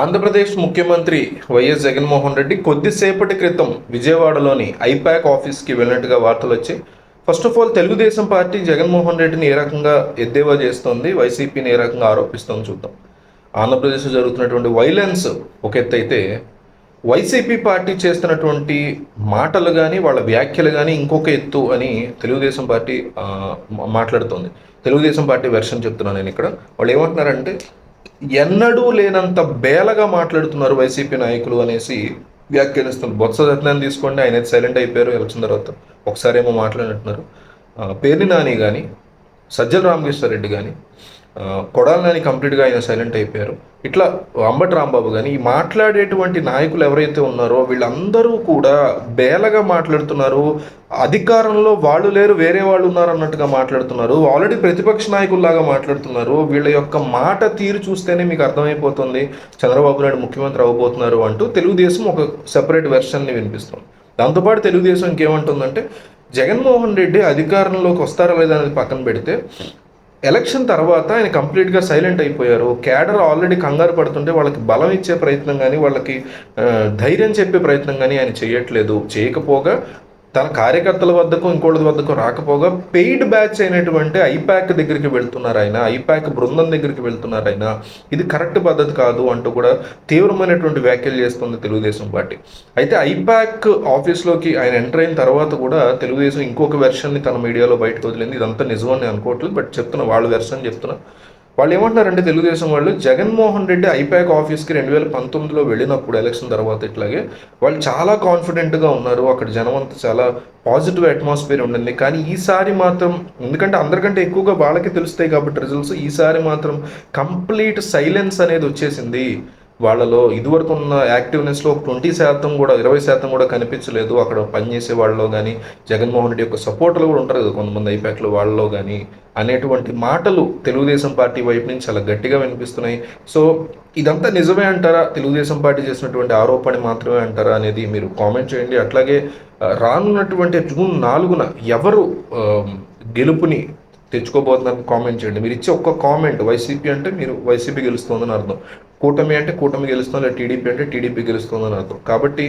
ఆంధ్రప్రదేశ్ ముఖ్యమంత్రి వైఎస్ జగన్మోహన్ రెడ్డి కొద్దిసేపటి క్రితం విజయవాడలోని ఐపాక్ ఆఫీస్కి వెళ్ళినట్టుగా వార్తలు వచ్చాయి. First of all Telugu Desam party Jaganmohan రెడ్డిని ఏ రకంగా ఎద్దేవా చేస్తోంది వైసీపీని ఏ రకంగా ఆరోపిస్తోంది చూద్దాం. ఆంధ్రప్రదేశ్లో జరుగుతున్నటువంటి వైలెన్స్ ఒక ఎత్తు అయితే వైసీపీ పార్టీ చేస్తున్నటువంటి మాటలు కానీ వాళ్ళ వ్యాఖ్యలు కానీ ఇంకొక ఎత్తు అని తెలుగుదేశం పార్టీ మాట్లాడుతోంది. తెలుగుదేశం పార్టీ వెర్షన్ చెప్తున్నాను నేను ఇక్కడ. వాళ్ళు ఏమంటున్నారంటే ఎన్నడూ లేనంత బేలగా మాట్లాడుతున్నారు వైసీపీ నాయకులు అనేసి వ్యాఖ్యానిస్తున్నారు. బొత్స రత్నాన్ని తీసుకోండి ఆయన సైలెంట్ అయిపోయారు ఎలక్షన్ తర్వాత ఒకసారి ఏమో మాట్లాడినట్టున్నారు పేర్ని నాని కానీ సజ్జల రామకృష్ణారెడ్డి కానీ కొడాలని కంప్లీట్గా ఆయన సైలెంట్ అయిపోయారు. ఇట్లా అంబటి రాంబాబు కానీ ఈ మాట్లాడేటువంటి నాయకులు ఎవరైతే ఉన్నారో వీళ్ళందరూ కూడా బేలగా మాట్లాడుతున్నారు. అధికారంలో వాళ్ళు లేరు వేరే వాళ్ళు ఉన్నారు అన్నట్టుగా మాట్లాడుతున్నారు. ఆల్రెడీ ప్రతిపక్ష నాయకుల్లాగా మాట్లాడుతున్నారు. వీళ్ళ యొక్క మాట తీరు చూస్తేనే మీకు అర్థమైపోతుంది. చంద్రబాబు నాయుడు ముఖ్యమంత్రి అవ్వబోతున్నారు అంటూ తెలుగుదేశం ఒక సెపరేట్ వెర్షన్ని వినిపిస్తుంది. దాంతోపాటు తెలుగుదేశం ఇంకేమంటుందంటే జగన్మోహన్ రెడ్డి అధికారంలోకి వస్తారా లేదా అనేది పక్కన పెడితే ఎలక్షన్ తర్వాత ఆయన కంప్లీట్గా సైలెంట్ అయిపోయారు. క్యాడర్ ఆల్రెడీ కంగారు పడుతుంటే వాళ్ళకి బలం ఇచ్చే ప్రయత్నం కానీ వాళ్ళకి ధైర్యం చెప్పే ప్రయత్నం కానీ ఆయన చేయట్లేదు. చేయకపోగా తన కార్యకర్తల వద్దకు ఇంకోళ్ళ వద్దకు రాకపోగా పెయిడ్ బ్యాచ్ అయినటువంటి ఐపాక్ దగ్గరికి వెళ్తున్నారు ఆయన. ఐపాక్ బృందం దగ్గరికి వెళ్తున్నారు ఆయన. ఇది కరెక్ట్ పద్ధతి కాదు అంటూ కూడా తీవ్రమైనటువంటి వ్యాఖ్యలు చేస్తుంది తెలుగుదేశం పార్టీ. అయితే ఐపాక్ ఆఫీస్లోకి ఆయన ఎంటర్ అయిన తర్వాత కూడా తెలుగుదేశం ఇంకొక వెర్షన్ని తన మీడియాలో బయటకు వదిలింది. ఇదంతా నిజమని అనుకోవట్లేదు బట్ చెప్తున్నా వాళ్ళ వెర్షన్ చెప్తున్నా. వాళ్ళు ఏమంటున్నారంటే తెలుగుదేశం వాళ్ళు జగన్మోహన్ రెడ్డి ఐపాక్ ఆఫీస్కి రెండు వేల పంతొమ్మిదిలో వెళ్ళినప్పుడు ఎలక్షన్ తర్వాత ఇట్లాగే వాళ్ళు చాలా కాన్ఫిడెంట్గా ఉన్నారు. అక్కడ జనం అంతా చాలా పాజిటివ్ అట్మాస్ఫియర్ ఉండింది. కానీ ఈసారి మాత్రం ఎందుకంటే అందరికంటే ఎక్కువగా వాళ్ళకి తెలుస్తాయి కాబట్టి రిజల్ట్స్ ఈసారి మాత్రం కంప్లీట్ సైలెన్స్ అనేది వచ్చేసింది. వాళ్ళలో ఇదివరకు ఉన్న యాక్టివ్నెస్లో ఒక ట్వంటీ శాతం కూడా ఇరవై శాతం కూడా కనిపించలేదు. అక్కడ పనిచేసే వాళ్ళలో కానీ జగన్మోహన్ రెడ్డి యొక్క సపోర్ట్లు కూడా ఉంటారు కదా కొంతమంది ఐపాక్లు వాళ్ళలో కానీ అనేటువంటి మాటలు తెలుగుదేశం పార్టీ వైపు నుంచి చాలా గట్టిగా వినిపిస్తున్నాయి. సో ఇదంతా నిజమే అంటారా? తెలుగుదేశం పార్టీ చేసినటువంటి ఆరోపణ మాత్రమే అంటారా అనేది మీరు కామెంట్ చేయండి. అట్లాగే రానున్నటువంటి జూన్ నాలుగున ఎవరు గెలుపుని తెచ్చుకోబోతుందని కామెంట్ చేయండి. మీరు ఇచ్చే ఒక్క కామెంట్ వైసీపీ అంటే మీరు వైసీపీ గెలుస్తుందని అర్థం. కూటమి అంటే కూటమి గెలుస్తుంది లేదా టీడీపీ అంటే టీడీపీ గెలుస్తుందని అర్థం. కాబట్టి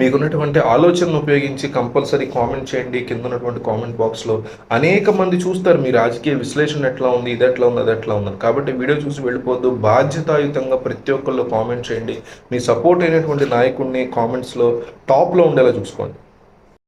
మీకున్నటువంటి ఆలోచనను ఉపయోగించి కంపల్సరీ కామెంట్ చేయండి. కింద ఉన్నటువంటి కామెంట్ బాక్స్లో అనేక మంది చూస్తారు మీ రాజకీయ విశ్లేషణ ఎట్లా ఉంది ఇది ఎట్లా ఉంది అది ఎట్లా ఉందని. కాబట్టి వీడియో చూసి వెళ్ళిపోద్దు బాధ్యతాయుతంగా ప్రతి ఒక్కళ్ళు కామెంట్ చేయండి. మీ సపోర్ట్ అయినటువంటి నాయకుడిని కామెంట్స్లో టాప్లో ఉండేలా చూసుకోండి.